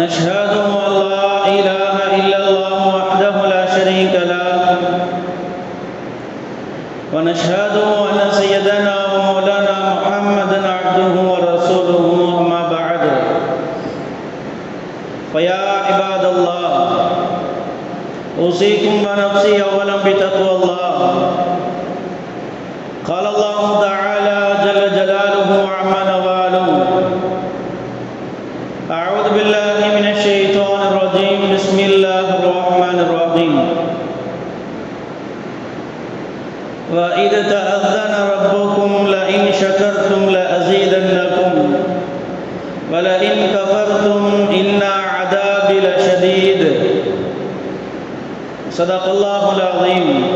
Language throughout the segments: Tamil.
ونشهد أن لا إله إلا الله وحده لا شريك له. ونشهد أن سيدنا ومولانا محمدا عبده ورسوله أما بعد. فيا عباد الله أوصيكم ونفسي أولا بتقوى الله. شكرتم لأزيدنكم. ولئن كفرتم إن عذابي لشديد. صدق الله العظيم.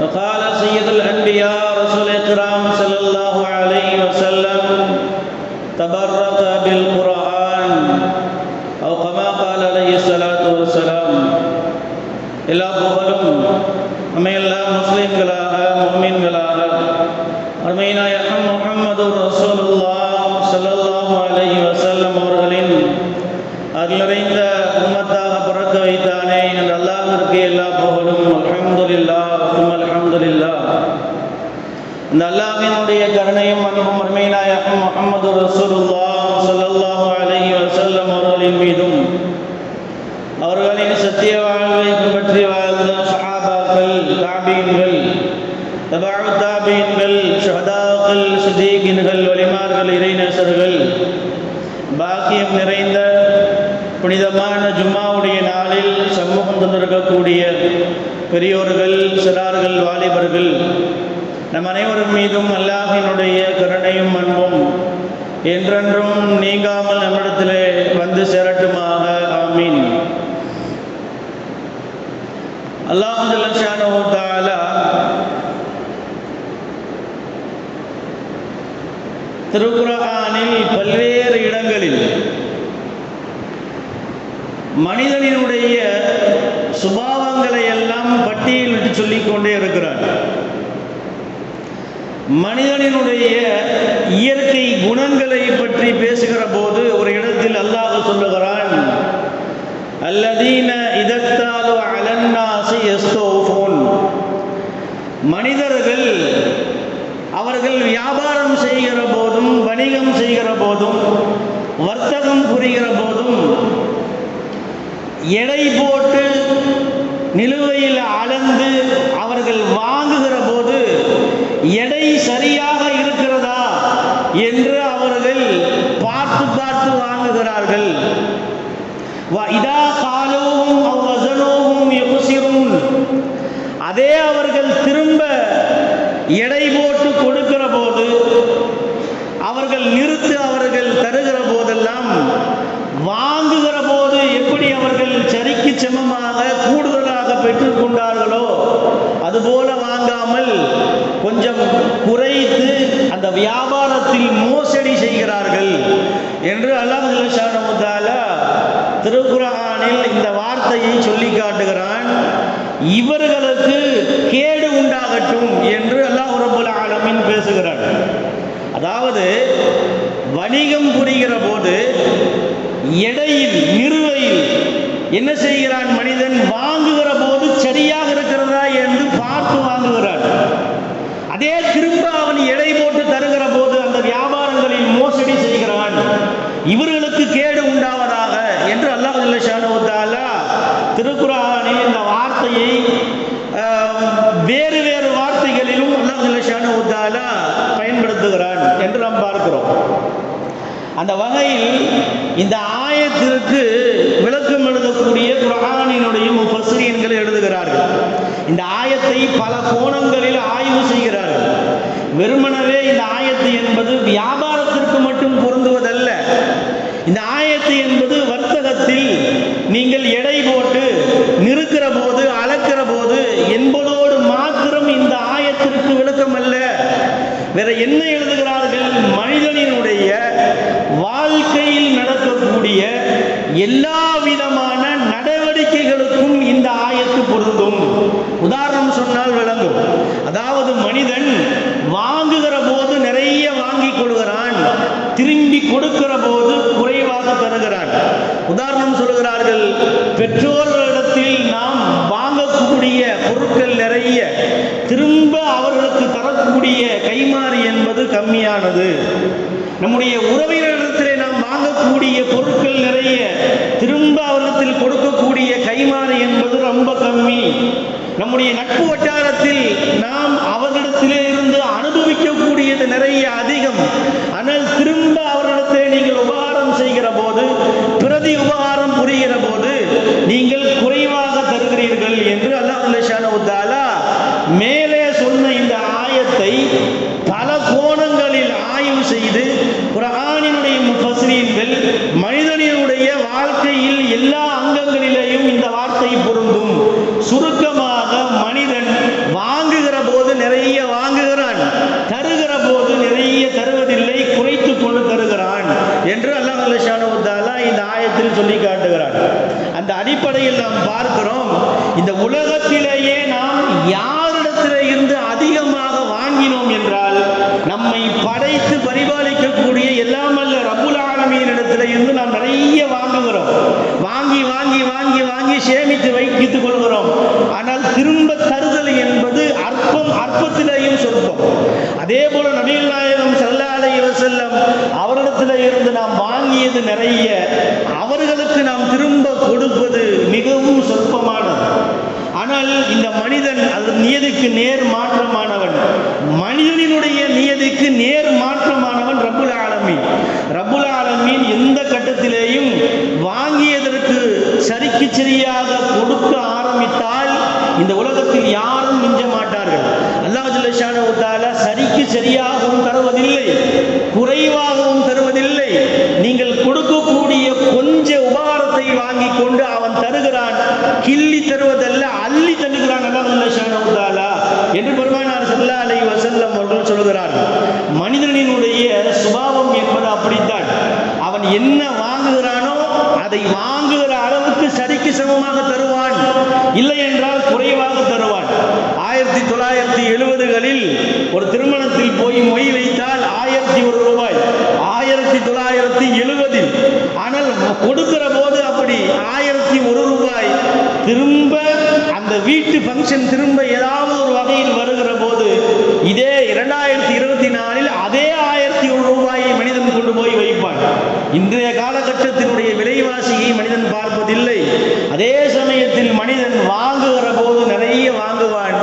وقال سيد الأنبياء رسول الإكرام صلى الله عليه وسلم تبرك بالقرآن. أو كما قال عليه الصلاة والسلام إلى قبلهم நம்ம எல்லாம் முஸ்லிம்களாக அருமையினாயகம் முகமது ரசூலுல்லா சல்லல்லாஹு அலைஹி வஸல்லம் அவர்களின் அருள் உம்மத்தாக பிறக்க வைத்தானே என்ற அல்லாஹிற்கு எல்லா புகழும். அலமதுல்லா அலமதுல்லா இந்த அல்லாஹினுடைய கருணையும் அன்பும் அருமையினாயகம் முகமது ரசூலுல்லா ஸல்லல்லாஹு அலைஹி வஸல்லம் அவர்களின் மீதும் அவர்களின் சத்திய வாழ்வை பின்பற்றி வாழ்ந்த சஹாபாக்கள் தாபீன்கள் தபாவு தாபீன்கள் ஷஹதாக்கள் சுதீகின்கள் வலிமார்கள் இறைநேசர்கள் பாக்கியம் நிறைந்த புனிதமான ஜும்மாவுடைய நாளில் சமூகம் தந்திருக்கக்கூடிய பெரியோர்கள் சிறார்கள் வாலிபர்கள் நம் அனைவரும் மீதும் அல்லாஹினுடைய கருணையும் அன்பும் என்றென்றும் நீங்காமல் நம்மிடத்திலே வந்து சேரட்டுமாக. ஆமீன். அல்லாஹு தால திருக்குறானில் பல்வேறு இடங்களில் மனிதனினுடைய சுபாவங்களை எல்லாம் பட்டியலிட்டு சொல்லிக் கொண்டே இருக்கிறார். மனிதனினுடைய இயற்கை குணங்களை பற்றி பேசுகிற போது ஒரு இடத்தில் அல்லாஹ் சொல்லுகிறான் அல்லதீன இதத்தாலு அலன்னாசி எஸ்தோஃபோன். மனிதர்கள் அவர்கள் வியாபாரம் செய்கிற போதும் வணிகம் செய்கிற போதும் வர்த்தகம் புரிகிற போதும் எடை போட்டு நிலுவையில் அளந்து அவர்கள் வாங்குகிற போது எடை சரியாக இருக்கிறதா என்று அவர்கள் பார்த்து பார்த்து வாங்குகிறார்கள். இதா காலோவும் அதே அவர்கள் திரும்ப எடை போட்டு கொடுக்கிற போது அவர்கள் நிறுத்து அவர்கள் தருகிற போதெல்லாம் வாங்குகிற போது எப்படி அவர்கள் சரிக்கு சமமாக கூடுதலாக பெற்றுக்கொண்டார்களோ அதுபோல வாங்காமல் கொஞ்சம் குறைத்து அந்த வியாபாரத்தில் மோசடி செய்கிறார்கள் என்று அல்லாஹ் திருக்குறானில் இந்த வார்த்தையை சொல்லி காட்டுகிறான் இவர்களுக்கு கேடு உண்டாகட்டும் என்று அல்லாஹ் ரபுல் ஆலமின் பேசுகிறான். அதாவது வணிகம் புரிகிற போது எடையில் நிறுவையில் என்ன செய்கிறான் மனிதன்? வாங்குகிற போது சரியாக இருக்கிறது என்று பார்த்து வாங்குகிறான் அதே திரும்ப அவன் எடை போட்டு தருகிற போது அந்த வியாபாரங்களில் மோசடி செய்கிறான் இவர்களுக்கு கேடு உண்டாவதாக என்று அல்லாஹ் திருக்குறானில் இந்த வார்த்தையை வேறு வேறு வார்த்தைகளிலும் அல்லாஹ் பயன்படுத்துகிறான் என்று நாம் பார்க்கிறோம். அந்த வகையில் இந்த ஆயத்திற்கு விளக்கம் எழுதக்கூடிய குரானினுடைய முஃபஸ்ரீன்கள் எழுதுகிறார்கள். இந்த ஆயத்தை பல கோணங்களில் ஆய்வு செய்கிறார்கள். வெறுமனவே இந்த ஆயத்து என்பது வியாபாரத்திற்கு மட்டும் பொருந்துவதல்ல இந்த ஆயத்து என்பது வர்த்தகத்தில் நீங்கள் எடை போட்டு நிறுக்கிற போது அளக்கிற போது என்பதோடு மாத்திரம் இந்த ஆயத்திற்கு விளக்கம் அல்ல வேற என்ன எழுதுகிறார்கள்? மனிதனினுடைய வாழ்க்கையில் நடக்கக்கூடிய எல்லா விதமான நடவடிக்கைகளுக்கும் இந்த ஆயத்து பொருந்தும். உதாரணம் சொன்னால் விளங்கும். அதாவது மனிதன் வாங்குகிற போது நிறைய வாங்கிக் கொள்கிறான். திரும்பி கொடுக்கிற போது குறைவாக தருகிறான். உதாரணம் சொல்கிறார்கள் பெற்றோர்களிடத்தில் நாம் வாங்கக்கூடிய பொருட்கள் நிறைய திரும்ப அவர்களுக்கு தரக்கூடிய கைமாறு என்பது கம்மியானது. நம்முடைய உறவினரிடத்திலே நாம் வாங்கக்கூடிய பொருட்கள் நிறைய திரும்ப அவரிடத்தில் கொடுக்கக்கூடிய கைமாறு என்பது ரொம்ப கம்மி. நம்முடைய நட்பு வட்டாரத்தில் நாம் அவர்களிடத்திலே இருந்து அனுபவிக்கக்கூடியது நிறைய அதிகம். ஆனால் திரும்ப அவர்களிடத்திலே நீங்கள் உபகாரம் செய்கிற போது பிரதி உபகாரம் புரிகிற போது நீங்கள் குறைவாக தருகிறீர்கள் என்று அல்லாஹ் மேலே சொன்ன இந்த ஆயத்தை பல கோணங்களில் ஆய்வு செய்து குரானினுடைய முஃபஸ்ரீன்கள் மனிதனினுடைய வாழ்க்கையில் எல்லா அங்கங்களிலேயும் இந்த வார்த்தை பொருந்தும். சுருக்கமாக மனிதன் வாங்குகிற போது நிறைய வாங்குகிறான். தருகிற போது நிறைய தருவதில்லை குறைத்து கொண்டு தருகிறான் என்று அல்லாஹ் இந்த ஆயத்தில் சொல்லி காட்டுகிறான். அந்த அடிப்படையில் நாம் பார்க்கிறோம் இந்த உலகத்திலேயே நாம் யார் படைத்து பரிபாலிக்கக்கூடிய எல்லாமல்ல ரபுல் ஆலமீனிடத்திலே இருந்து நாம் நிறைய வாங்குகிறோம். வாங்கி வாங்கி வாங்கி வாங்கி சேமித்து வைத்துக் கொள்கிறோம். ஆனால் திரும்ப தருதல் என்பது அற்பம் அற்பத்திலேயும் சொற்பம். அதே போல நபிகள் நாயகம் செல்லாலை செல்லம் வஸல்லம் அவரிடத்தில் இருந்து நாம் வாங்கியது நிறைய. அவர்களுக்கு நாம் திரும்ப கொடுப்பது ஆனால் இந்த மனிதன் அது நியதிக்கு நேர் மாற்றமானவன். மனிதனினுடைய நியதிக்கு நேர் மாற்றமானவன் ரபுல் ஆலமீன். ரபுல் ஆலமீன் எந்த கட்டத்திலேயும் வாங்கியதற்கு சரிக்கு சரியாக கொடுக்க ஆரம்பித்தால் இந்த உலகத்தில் யாரும் மிஞ்ச மாட்டார்கள். அல்லாஹ் சரிக்கு சரியாகவும் தருவதில்லை குறைவாகவும் தருவதில்லை. நீங்கள் கொடுக்கக்கூடிய கொஞ்ச உபகாரத்தை வாங்கி கொண்டு அவன் தருகிறான். கிள்ளி தருவதல்ல அள்ளி தருகிறான் அல்லாஹ் ஜல்லஷானு தாலா என்று பெருமானார் ஸல்லல்லாஹு அலைஹி வஸல்லம் அவர்கள் சொல்கிறார்கள் மனிதனினுடைய சுபாவம் என்பது அப்படித்தான் அவன் என்ன வாங்குகிறானோ அதை வாங்குகிற அளவுக்கு சரிக்கு சமமாக தருவான் இல்லை என்றால் குறைவாக தருவான். ஆயிரத்தி தொள்ளாயிரத்தி எழுபதுகளில் ஒரு திருமணத்தில் போய் மொய் வைத்தால் ஆயிரத்தி ஒரு ரூபாய். ஆயிரத்தி தொள்ளாயிரத்தி எழுபதில். ஆனால் கொடுக்கிற போது அப்படி ஆயிரத்தி ஒரு ரூபாய். திரும்ப அந்த வீட்டு ஃபங்க்ஷன் திரும்ப ஏதாவது ஒரு வகையில் வருகிற போது இதே இரண்டாயிரத்தி இருபத்தி நாலில் அதே ஆயிரத்தி ஒரு ரூபாயை மனிதன் கொண்டு போய் வைப்பான். இன்றைய காலகட்டத்தினுடைய விலைவாசியை மனிதன் பார்ப்பதில்லை. அதே சமயத்தில் மனிதன் வாங்குகிற போது நிறைய வாங்குவான்.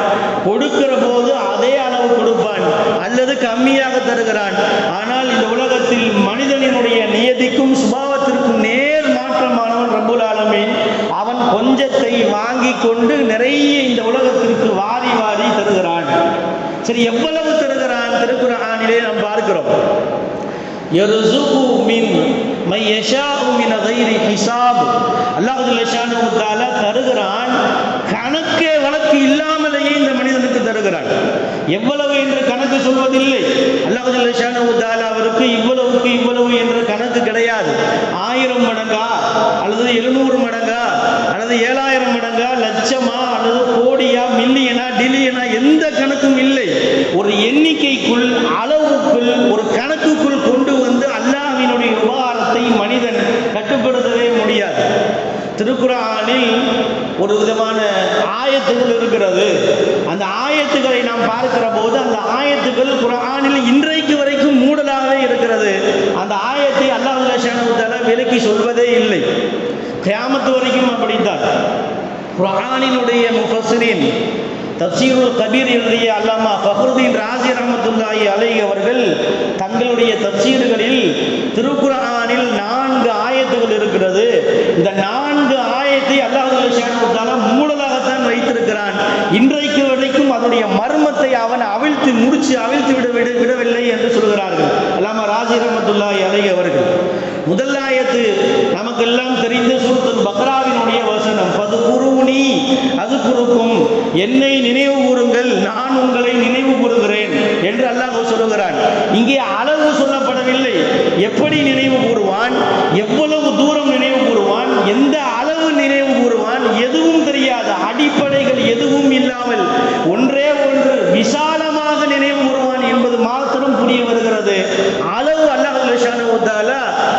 கொடுக்கிற போது அதே அளவு கொடுப்பான். அல்லது கம்மியாக தருகிறான். ஆனால் இந்த உலகத்தில் மனிதனினுடைய நியதிக்கும் சுபாவத்திற்கும் நேர் மாற்றமானவன் ரபுல் ஆலமீன். அவன் கொஞ்சத்தை வாங்கி கொண்டு நிறைய இந்த உலகத்திற்கு வாரி வாரி தருகிறான். சரி எவ்வளவு தருகிறான்? திருக்குறானிலே நாம் பார்க்கிறோம். யர்சுகு மின் மை யஷாஉ மின் கைரி ஹிசாப் அல்லாஹ் லஷானு தஆலா தருகிறான். கணக்கே வழக்கு இல்லாமலேயே இந்த மனிதனுக்கு தருகிறான். எவ்வளவு என்று கணக்கு சொல்வதில்லை. அல்லாஹ் லஷானு தஆலா அவருக்கு இவ்வளவுக்கு இவ்வளவு என்ற கணக்கு கிடையாது. ஆயிரம் மடங்கா அல்லது எழுநூறு மடங்கா அல்லது ஏழாயிரம் மடங்கா லட்சமா அல்லது கோடியா மில்லியனா டில்லியனா எந்த கணக்கும் இல்லை. ஒரு எண்ணிக்கைக்குள் அளவுக்குள் ஒரு கணக்குக்குள் கொண்டு வந்து அல்லாஹ்வினுடைய உபகாரத்தை மனிதன் கட்டுப்படுத்தவே முடியாது திருக்குறானில் ஒரு விதமான ஆயத்துகள் இருக்கிறது. அந்த ஆயத்துக்களை நாம் பார்க்கிற போது அந்த ஆயத்துக்கள் குரானில் இன்றைக்கு வரைக்கும் மூடலாகவே இருக்கிறது. அந்த ஆயத்தை அல்லாஹ் விலக்கி சொல்வதே இல்லை. கிராமத்து வரைக்கும் அப்படித்தான். குரானினுடைய முஃபஸ்ஸிரீன் தப்சீருல் கபீர் எழுதிய அல்லாமா ஃபஹ்ருதீன் ராஜி ரஹமத்துல்லாஹி அலை அவர்கள் தங்களுடைய தப்சீர்களில் திருக்குர்ஆனில் நான்கு ஆயத்துகள் என்னை நினைவு கூறுங்கள் நான் உங்களை நினைவு கூறுகிறேன் என்று அல்லாஹ் சொல்லுகிறான். இங்கே அளவு சொல்லப்படவில்லை. எப்படி நினைவு கூறுவான்? எவ்வளவு தூரம் நினைவு கூறுவான்? எந்த அளவு நினைவு கூறுவான்? எதுவும் தெரியாத அடிப்படைகள் எதுவும் இல்லாமல் ஒன்றே ஒன்று விசாலமாக நினைவு கூறுவான் என்பது மாத்திரம் புரிய வருகிறது. அளவு அல்லாஹ்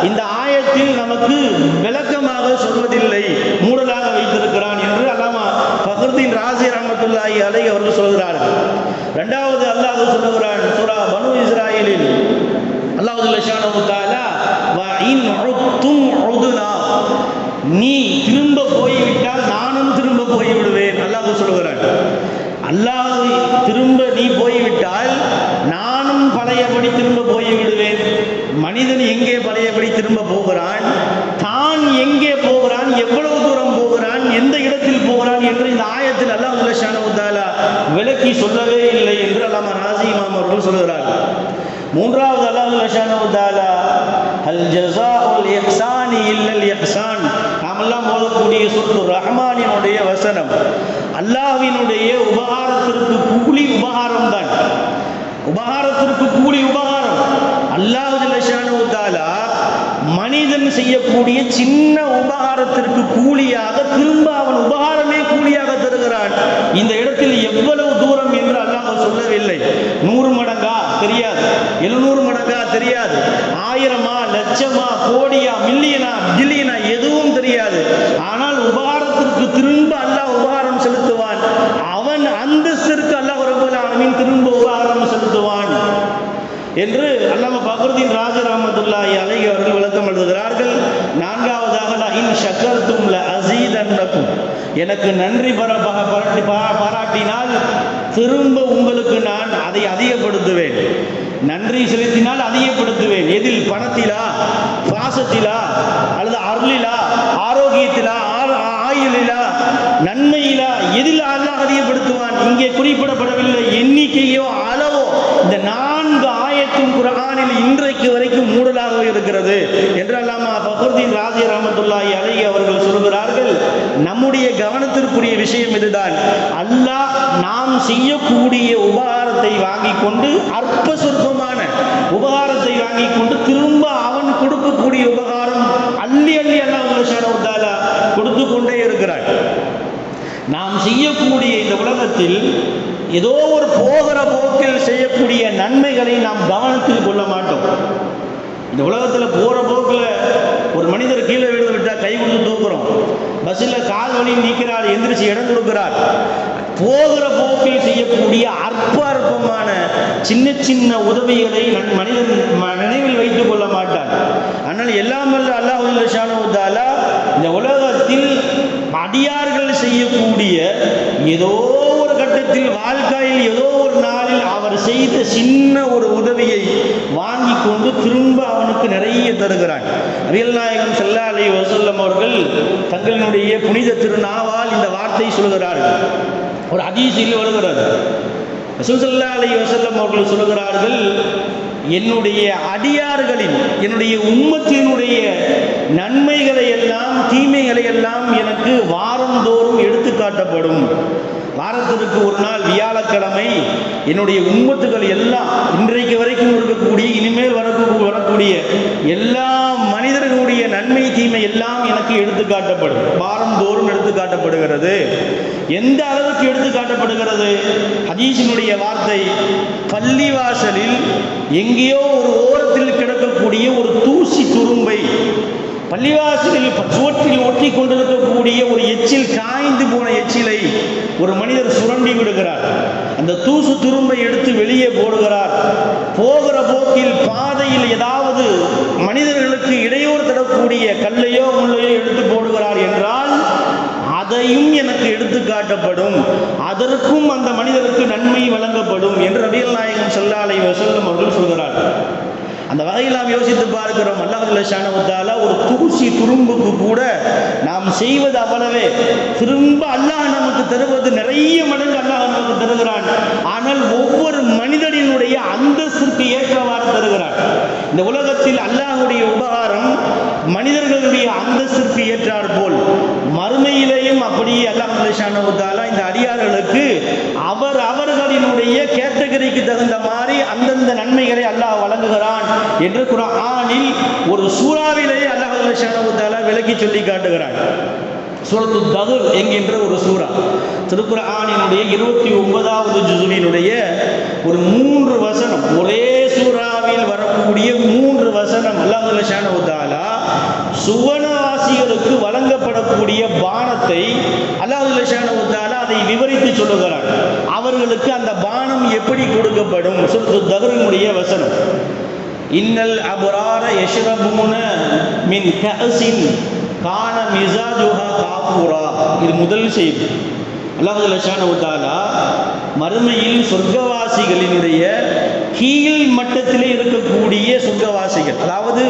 இந்த ஆயத்தில் நமக்கு விளக்கமாக சொல்வதில்லை. மூடலாக வைத்திருக்கிறான் என்று அல்லாஹ் ஃபக்ருதீன் ராசி ரஹமத்துல்லாஹி அலை அவர்கள் சொல்கிறார்கள். இரண்டாவது அல்லாஹ் சொல்லுகிறான் சூரா பனு இஸ்ராயலில். அல்லாஹு லஷானு தாலா வா இன் உத்தும் உதுனா நீ திரும்ப போய்விட்டால் நானும் திரும்ப போய்விடுவேன் அல்லாஹ் சொல்லுகிறான் அல்லாஹ் திரும்ப நீ போய்விட்டால் நானும் பழையபடி திரும்ப போய்விடுவேன். மனிதன் எங்கே பழையபடி திரும்ப போகிறான்? தான் எங்கே என்று இந்த ஆயத்தில் அல்லாஹ் ஜல்லஷானஹு தஆலா விளக்கி சொல்லவே இல்லை என்று அல்லாம ராசி இமாம் அவர்கள் சொல்கிறார்கள் மூன்றாவது அல்லாஹ் ஜல்லஷானஹு தஆலா அல் ஜஸாஉல் இஹ்சானி இல்லல் இஹ்சான். நாமெல்லாம் ஓதக்கூடிய சொத்து ரஹ்மானினுடைய வசனம். அல்லாஹ்வினுடைய உபகாரத்திற்கு கூலி உபகாரம் தான் உபகாரத்திற்கு கூலி உபகாரம். அல்லாஹ் மனிதன் செய்யக்கூடிய சின்ன உபகாரத்திற்கு கூலியாக திரும்ப அவன் உபகாரமே கூலியாக தருகிறான். இந்த இடத்தில் எவ்வளவு தூரம் என்று அல்லாஹ் சொல்லவில்லை. நூறு மடங்கா? தெரியாது. எழுநூறு மடங்கா? தெரியாது. ஆயிரமா? லட்சமா? கோடியா? மில்லியனா? பில்லியனா? எதுவும் தெரியாது. ஆனால் உபகாரத்திற்கு திரும்ப அல்லாஹ் உபகாரம் செலுத்துவான் அவன் அந்தஸ்திற்கு அல்லாஹ் ரப்பல் ஆலமீன் திரும்ப உபகாரம் செலுத்துவான் என்று அல்லாம பகருதீன் ராஜராமதுல்லாய் ரஹமத்துல்லாஹி அவர்கள் விளக்கம் எழுதுகிறார்கள். நான்காவதாக இன் இன் ஷக்கர்தும் ல அஸீதன்னக்கும் எனக்கு நன்றி பர ப- பாராட்டினால் திரும்ப உங்களுக்கு நான் அதை அதிகப்படுத்துவேன். நன்றி செலுத்தினால் அதிகப்படுத்துவேன். எதில்? பணத்திலா? பாசத்திலா? அல்லது அருளிலா? ஆரோக்கியத்திலா? ஆ- ஆயுளிலா? நன்மையிலா? எதில் அல்லாஹ் அதிகப்படுத்துவான்? இங்கே குறிப்பிடப்படவில்லை. எண்ணிக்கையோ ஆயத்தும் இன்றைக்கு வரைக்கும் மூடலாக இருக்கிறது என்று அல்லாமா ஃபக்ருதீன் ராஜி ரஹமத்துல்லாஹி அலைஹி அவர்கள் சொல்கிறார்கள்? நம்முடைய கவனத்திற்குரிய விஷயம் இதுதான். அல்லாஹ் நாம் செய்யக்கூடிய உபகாரத்தை வாங்கி கொண்டு அற்ப சொற்பமான உபகாரத்தை வாங்கி கொண்டு திரும்ப அவன் கொடுக்கக்கூடிய உபகாரம் அள்ளி அள்ளி அல்லாஹ் கொடுத்து கொண்டே இருக்கிறான். நாம் செய்யக்கூடிய இந்த உலகத்தில் ஏதோ ஒரு போகிற போக்கில் செய்யக்கூடிய நன்மைகளை நாம் கவனத்தில் கொள்ள மாட்டோம். இந்த உலகத்தில் போகிற போக்கில் ஒரு மனிதர் கீழே விழுந்து விட்டால் கை கொடுத்து தூக்குறோம். பஸ்ஸில் கால் வலி நிற்கிறார் எந்திரிச்சு இடம் கொடுக்கிறார். போகிற போக்கில் செய்யக்கூடிய அற்ப அற்பமான சின்ன சின்ன உதவிகளை நன் மனிதன் நினைவில் வைத்துக் கொள்ள மாட்டான். ஆனால் எல்லாம் வல்ல அல்லாஹ் இந்த உலகத்தில் அடியார்கள் செய்யக்கூடிய ஏதோ கட்டத்தில் வாழ்க்கையில் ஏதோ ஒரு நாளில் அவர் செய்த சின்ன ஒரு உதவியை வாங்கி கொண்டு திரும்ப அவனுக்கு நிறைய தருகிறான். அரியல் நாயகம் செல்லா அலை வசல்லம் அவர்கள் தங்களினுடைய புனித திருநாவால் இந்த வார்த்தை சொல்கிறார்கள். ஒரு அதிசயில் வருகிறது ரசூலுல்லாஹி அலி வசல்லம் அவர்கள் சொல்கிறார்கள் என்னுடைய அடியார்களின் என்னுடைய உம்மத்தினுடைய நன்மைகளை எல்லாம் தீமைகளை எல்லாம் எனக்கு வாரந்தோறும் எடுத்து காட்டப்படும். வாரத்திற்கு ஒரு நாள் வியாழக்கிழமை என்னுடைய உம்மத்துகள் எல்லாம் இன்றைக்கு வரைக்கும் இருக்கக்கூடிய இனிமேல் வரக்கூடிய வரக்கூடிய எல்லா மனிதர்களுடைய நன்மை தீமை எல்லாம் எனக்கு எடுத்து காட்டப்படும். வாரந்தோறும் எடுத்து காட்டப்படுகிறது. எந்த அளவுக்கு எடுத்து காட்டப்படுகிறது? ஹதீஷினுடைய வார்த்தை பள்ளிவாசலில் எங்கேயோ ஒரு ஓரத்தில் கிடக்கக்கூடிய ஒரு தூசி துரும்பை பள்ளிவாசலில் ப- சுவற்றில் ஒட்டி கொண்டிருக்கக்கூடிய ஒரு எச்சில் காய்ந்து போன எச்சிலை ஒரு மனிதர் சுரண்டி விடுகிறார். அந்த தூசு துரும்பை எடுத்து வெளியே போடுகிறார். போக போக்கில் பாதையில் ஏதாவது மனிதர்களுக்கு இடையூறு தரக்கூடிய கல்லையோ முள்ளையோ எடுத்து போடுகிறார் என்றால் அதையும் எனக்கு எடுத்து காட்டப்படும். அதற்கும் அந்த மனிதருக்கு நன்மை வழங்கப்படும் என்று ரபியல் நாயகம் செல்லாலை வசல்லம் அவர்கள் சொல்கிறார் அந்த வகையில் நாம் யோசித்து பார்க்கிறோம் அல்லாஹ் ஒரு தூசி துரும்புக்கு கூட செய்வது அவ்வளவே. திரும்ப அல்லாஹ் நமக்கு தருவது நிறைய மடங்கு அல்லாஹ் நமக்கு தருகிறான். ஆனால் ஒவ்வொரு மனிதனினுடைய அந்தஸ்திற்கு ஏற்றவாறு தருகிறான். இந்த உலகத்தில் அல்லாஹுடைய உபகாரம் மனிதர்களுடைய அந்தஸ்திற்கு ஏற்றார் போல். மறுமையிலேயும் அப்படியே அல்லாஹ் ஷானவத்தால இந்த அடியார்களுக்கு அவர் அவர்களினுடைய கேட்டகரிக்கு தகுந்த மாதிரி அந்தந்த நன்மைகளை அல்லாஹ் வழங்குகிறான் என்று குர்ஆனில் ஒரு சூறாவிலேயே அல்லாஹ் விளக்கி சொல்லி காட்டுகிறான். சூரத்து தகுர் என்கின்ற ஒரு சூரா திருக்குர்ஆனினுடைய இருபத்தி ஒன்பதாவது ஜுசுவினுடைய ஒரு மூன்று வசனம் ஒரே சூறாவில் வரக்கூடிய மூன்று வசனம் அல்லாஹுல்ல ஷானவுத்தாலா சுவனவாசிகளுக்கு வழங்கப்படக்கூடிய பானத்தை அல்லாஹுல்ல ஷானவுத்தாலா அதை விவரித்து சொல்லுகிறார். அவர்களுக்கு அந்த பானம் எப்படி கொடுக்கப்படும்? சுரத்து தகுரினுடைய வசனம். இன்னல் அபுரார யஷ்ரபூன மின் கசின் கான மிசாஜுஹா காபூரா இது முதல் செய்தி. அல்லாஹ் லஷானவுத்தாலா மறுமையில் சொர்க்கவாசிகளினுடைய கீழ் மட்டத்திலே இருக்கக்கூடிய சொர்க்கவாசிகள் அதாவது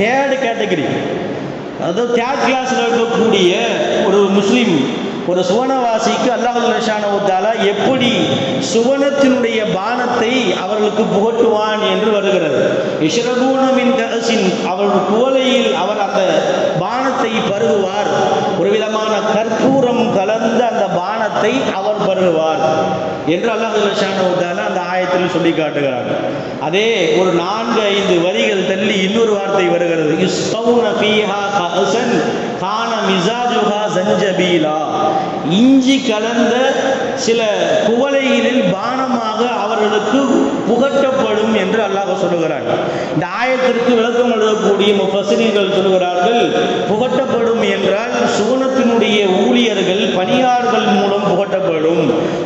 தேர்டு கேட்டகரி அதாவது தேர்ட் கிளாஸில் இருக்கக்கூடிய ஒரு முஸ்லீம் ஒரு சுவனவாசிக்கு அல்லாஹ் லஷானவுத்தாலா எப்படி சுவனத்தினுடைய பானத்தை அவர்களுக்கு புகட்டுவான் என்று வருகிறது. இஷ்ரபூனமின் கசின் அவர்கள் குவலையில் அவர் அந்த பானத்தை பருகுவார். ஒரு விதமான கற்பூரம் கலந்த அந்த பானத்தை அவர் பருகுவார். என்று அல்லாஹ் அந்த ஆயத்தில் சொல்லி காட்டுகிறார். அதே ஒரு நான்கு ஐந்து வரிகள் தள்ளி இன்னொரு வார்த்தை வருகிறது. கான மிசாஜுஹா சஞ்சபீலா. இஞ்சி கலந்த சில குவளைகளில் பானமாக அவர்களுக்கு புகட்டப்படும் என்று அல்லாஹ் சொல்லுகிறார் இந்த ஆயத்திற்கு விளக்கம் எழுதக்கூடிய முஃபசிரிகள் சொல்லுகிறார்கள் புகட்டப்படும் என்றால் சுவனத்தினுடைய ஊழியர்கள் பணியாளர்கள் மூலம் புகட்டப்படும்.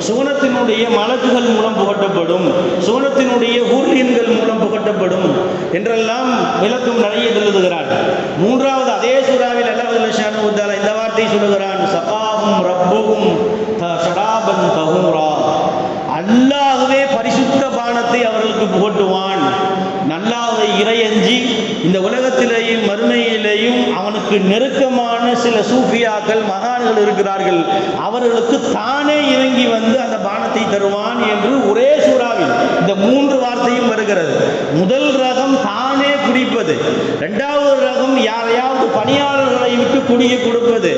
சுவனத்தினுடைய மலக்குகள் மூலம் புகட்டப்படும். சுவனத்தினுடைய ஊழியன்கள் மூலம் புகட்டப்படும் என்றெல்லாம் விளக்கம் நிறைய எழுதுகிறார் மூன்றாவது அதே சுறாவில் அல்லாஹ் இந்த வார்த்தை சொல்லுகிறான் சகாவும் ரப்புகும் ஷடாபன் தஹூரா. பரிசுத்த பானத்தை அவர்களுக்கு போட்டுவான் நல்லாவை இறையஞ்சி இந்த உலகத்திலேயும் மறுமையிலேயும் அவனுக்கு நெருக்கமான சில சூஃபியாக்கள் மகான்கள் இருக்கிறார்கள். அவர்களுக்கு தானே இறங்கி வந்து அந்த பானத்தை தருவான் என்று ஒரே சூறாவில் இந்த மூன்று வார்த்தையும் வருகிறது. முதல் ரகம் தானே குடிப்பது. இரண்டாவது ரகம் யாரையாவது பணியாளர்களை விட்டு குடிய கொடுப்பது.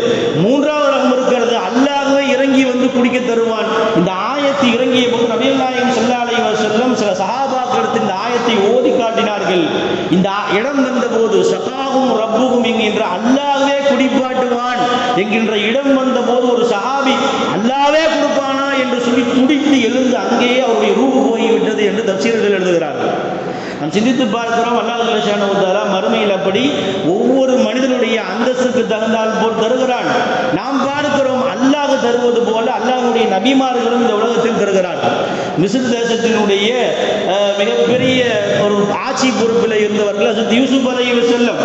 மூன்று ரகம் இருக்கிறது அல்லாஹ்வே இறங்கி வந்து குடிக்க தருவான் இந்த ஆயத்து இறங்கிய போது நபிகள் நாயகம் ஸல்லல்லாஹு அலைஹி வஸல்லம் சில சஹாபாக்களுக்கு இந்த ஆயத்தை ஓதி காட்டினார்கள். இந்த இடம் வந்த போது சகாவும் ரப்புகும் என்கின்ற அல்லாவே குடிப்பாட்டுவான் என்கின்ற இடம் வந்த போது ஒரு சஹாபி அல்லாவே கொடுப்பானா என்று சொல்லி துடித்து எழுந்து அங்கேயே அவருடைய ரூபு போய்விட்டது என்று தப்சீரர்கள் எழுதுகிறார்கள். நாம் சிந்தித்து பார்க்கிறோம் அல்லாஹ் மறுமையில் அப்படி ஒவ்வொரு மனிதனுடைய அந்தஸ்துக்கு தகுந்தால் போல் தருகிறான். நாம் பார்க்கிறோம் தருவது போல அல்லாஹுடைய நபிமார்களும் இந்த உலகத்தில் தருகிறார்கள். மிசில் தேசத்தினுடைய மிகப்பெரிய ஒரு ஆட்சி பொறுப்பில் இருந்தவர்கள் யூசுப் அலையில் செல்லும்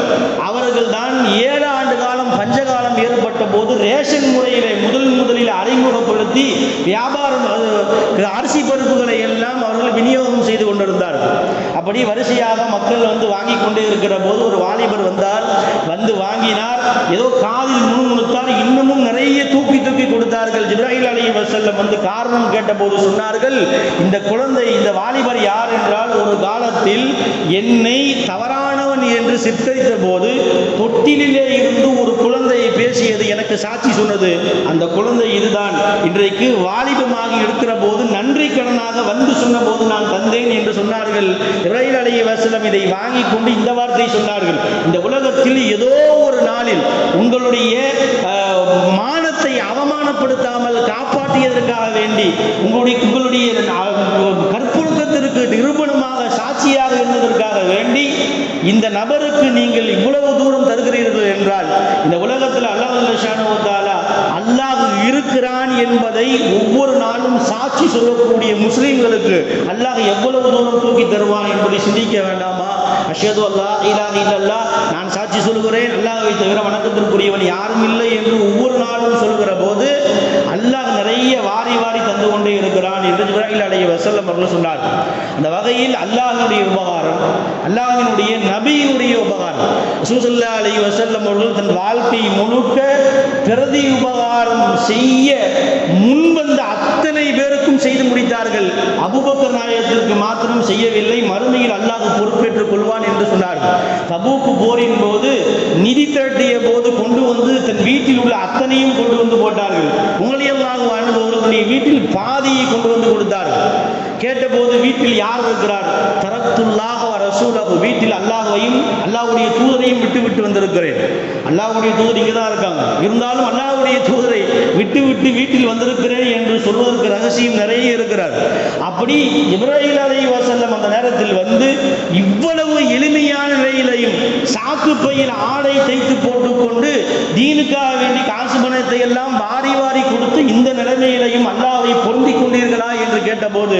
அவர்கள் தான் ஏழு ஆண்டு காலம் பஞ்சகாலம் ஏற்பட்ட போது ரேஷன் முறையிலே முதல் முதலில் அறிமுகப்படுத்தி வியாபாரம் அரிசி பருப்புகளை எல்லாம் அவர்கள் விநியோகம் செய்து கொண்டிருந்தார்கள். அப்படி வரிசையாக மக்கள் வந்து வாங்கி கொண்டே இருக்கிற போது ஒரு வாலிபர் வந்தார் வந்து வாங்கினார். ஏதோ காதில் முணுமுணுத்தார் இன்னமும் நிறைய தூக்கி தூக்கி கொடுத்தார்கள். ஜிப்ராஹில் அலி வசல்லம் வந்து காரணம் கேட்டபோது சொன்னார்கள் இந்த குழந்தை இந்த வாலிபர் யார் என்றால் ஒரு காலத்தில் என்னை தவறானவன் என்று சித்தரித்த போது தொட்டிலே இருந்து ஒரு குழந்தையை பேசியது எனக்கு சாட்சி சொன்னது. அந்த குழந்தை இதுதான். இன்றைக்கு வாலிபமாகி இருக்கிற போது நன்றி கடனாக வந்து சொன்ன போது நான் தந்தேன் என்று சொன்னார்கள். இப்ராஹிம் அலைஹி இதை வாங்கி கொண்டு இந்த வார்த்தை சொன்னார்கள். இந்த உலகத்தில் ஏதோ ஒரு நாளில் உங்களுடைய மானத்தை அவமானப்படுத்தாமல் காப்பாற்றியதற்காக வேண்டி உங்களுடைய உங்களுடைய அஹ், கற்பொழுக்கத்திற்கு நிரூபணமாக சாட்சியாக இருந்ததற்காக வேண்டி இந்த நபருக்கு நீங்கள் இவ்வளவு தூரம் தருகிறீர்கள் என்றால் இந்த உலகத்தில் அல்லாஹ் ஷானுவத்தாலா அல்லாஹ் இருக்கிறான் என்பதை ஒவ்வொரு நாளும் சாட்சி சொல்லக்கூடிய முஸ்லிம்களுக்கு அல்லாஹ் எவ்வளவு தூரம் தூக்கி தருவான் என்பதை சிந்திக்க வேண்டாமா? அஷது அல்லா இலாஹ இல்லல்லா நான் சாட்சி சொல்கிறேன் அல்லாஹை தவிர வணக்கத்திற்குரியவன் யாரும் இல்லை என்று ஒவ்வொரு நாளும் சொல்கிற போது அல்லாஹ் நிறைய வாரி வாரி தந்து கொண்டே இருக்கிறான் என்று ஜிப்ராஹில் அலைய வஸல்லம் அவர்கள் சொன்னார். அந்த வகையில் அல்லாஹினுடைய உபகாரம் அல்லாஹினுடைய நபியினுடைய உபகாரம். சூசல்லா அலைஹி வஸல்லம் அவர்கள் தன் வாழ்க்கை முழுக்க பிரதி உபகாரம் செய்ய முன்வந்த அத்தனை பேருக்கும் செய்து முடித்தார்கள். அபுபக்கர் நாயகத்திற்கு மாத்திரம் செய்யவில்லை. மறுமையில் அல்லாஹ் பொறுப்பேற்றுக் கொள்வான் என்று சொன்னார்கள். தபூக்கு போரின் போது நிதி திரட்டிய போது கொண்டு வந்து தன் வீட்டில் உள்ள அத்தனையும் கொண்டு வந்து போட்டார்கள். உங்களையெல்லாம் வாழ்ந்தவர்களுடைய வீட்டில் பாதியை கொண்டு வந்து கொடுத்தார்கள். கேட்டபோது வீட்டில் யார் இருக்கிறார்? தரத்துள்ளாக ரசூலகு வீட்டில் அல்லாஹையும் அல்லாஹுடைய தூதரையும் விட்டு விட்டு வந்திருக்கிறேன். அல்லாஹுடைய தூதர் இங்கே தான் இருக்காங்க. இருந்தாலும் அல்லாஹுடைய தூதரை விட்டு விட்டு வீட்டில் வந்திருக்கிறேன் என்று சொல்வதற்கு ரகசியம் நிறைய இருக்கிறார். அப்படி இப்ராஹிம் அலை வசல்லம் அந்த நேரத்தில் வந்து இவ்வளவு எளிமையான நிலையிலையும் சாக்கு பையில் ஆடை தைத்து போட்டுக்கொண்டு தீனுக்காக வேண்டி காசு பணத்தை எல்லாம் வாரி வாரி கொடுத்து இந்த நிலைமையிலையும் அல்லாவை பொருந்தி கொண்டீர்களா என்று கேட்டபோது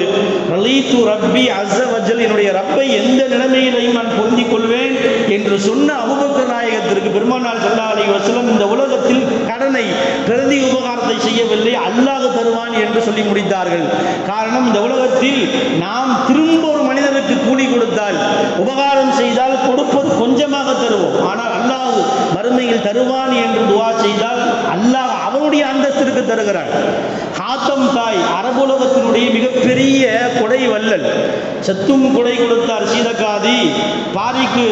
ரலீத்து ரப்பி அஸ்ஸ வஜல் என்னுடைய ரப்பை எந்த நிலைமையிலையும் நான் பொருந்தி கொள்வேன் என்று சொன்ன அபுபக்கர் நாயகத்திற்கு பெருமானார் ஸல்லல்லாஹு வசலம் இந்த உலகத்தில் கடனை பிரதி உபகாரத்தை செய்யவில்லை அல்லாஹ் தருவான் என்று சொல்லி முடித்தார்கள். காரணம் இந்த உலகத்தில் நாம் திரும்ப ஒரு மனிதனுக்கு கூலி கொடுத்தால் உபகாரம் செய்தால் கொடுப்பது கொஞ்சமாக தருவோம். ஆனால் அல்லாஹ் மறுமையில் தருவான் என்று துவா செய்தால் அல்லாஹ் அவனுடைய அந்தஸ்திற்கு தருகிறான். ஹாத்தம் தாய் அரபுலகத்தினுடைய மிகப்பெரிய கொடை வல்லல் சத்தும் கொடை கொடுத்தார் சீதக்காதி. பாரிக்கு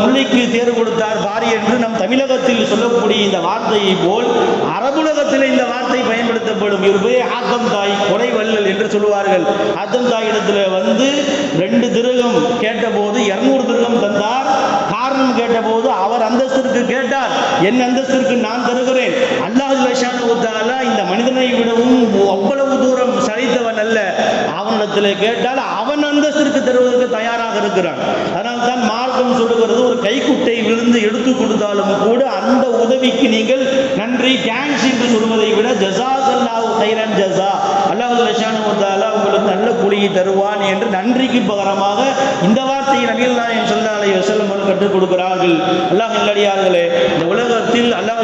முல்லைக்கு தேர்வு கொடுத்தார் பாரி என்று நம் தமிழகத்தில் சொல்லக்கூடிய இந்த வார்த்தையை போல் அரபுலகத்தில் இந்த வார்த்தை பயன்படுத்தப்படும். இவர் பேர் ஆத்தம் தாய் கொடை வல்லல் என்று சொல்லுவார்கள். ஆத்தம் தாய் இடத்துல வந்து ரெண்டு திருகம் கேட்டபோது இருநூறு திருகம் தந்தார். காரணம் கேட்டபோது அவர் அந்த அந்தஸ்துக்கு கேட்டார். என் அந்தஸ்திற்கு நான் தருகிறேன். அல்லாஹ் லஷானு இந்த மனிதனை விடவும் அவ்வளவு தூரம் சளைத்தவன் அல்ல. அவனிடத்தில் கேட்டால் அவன் அந்தஸ்திற்கு தருவதற்கு தயாராக இருக்கிறான். அதனால் தான் மார்க்கம் சொல்லுகிறது ஒரு கைக்குட்டை விழுந்து எடுத்து கொடுத்தாலும் கூட அந்த உதவிக்கு நீங்கள் நன்றி தேங்க்ஸ் என்று சொல்வதை விட ஜசா அல்லாஹ் கைரன் ஜசா அல்லாஹ் லஷானு தாலா உங்களுக்கு நல்ல கூலியை தருவான் என்று நன்றிக்கு பகரமாக இந்த வார்த்தையை நபிகள் நாயகம் ஸல்லல்லாஹு அலைஹி வஸல்லம் கற்றுக் கொடுக்கிறார்கள். அல்லாஹ் இல்லடியார் நல்லடியார்களே இந்த உலகத்தில் அல்லாஹ்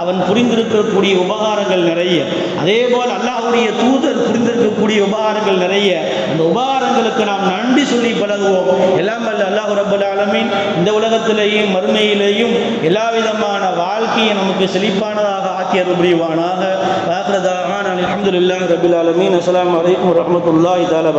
அவன் புரிந்திருக்கக்கூடிய உபகாரங்கள் நிறைய. அதே போல் அல்லாஹுடைய தூதர் புரிந்திருக்கக்கூடிய உபகாரங்கள் நிறைய. அந்த உபகாரங்களுக்கு நாம் நன்றி சொல்லி பழகுவோம். எல்லாம் அல்ல அல்லாஹ் ரப்பல் இந்த உலகத்திலேயும் மறுமையிலேயும் எல்லா விதமான வாழ்க்கையை நமக்கு செழிப்பானதாக ஆக்கிய புரிவானாக ஆஹ்ரதான அல்ஹம்துலில்லாஹி ரப்பில் ஆலமீன். அஸ்ஸலாமு அலைக்கும் வரஹ்மத்துல்லாஹி தஆலா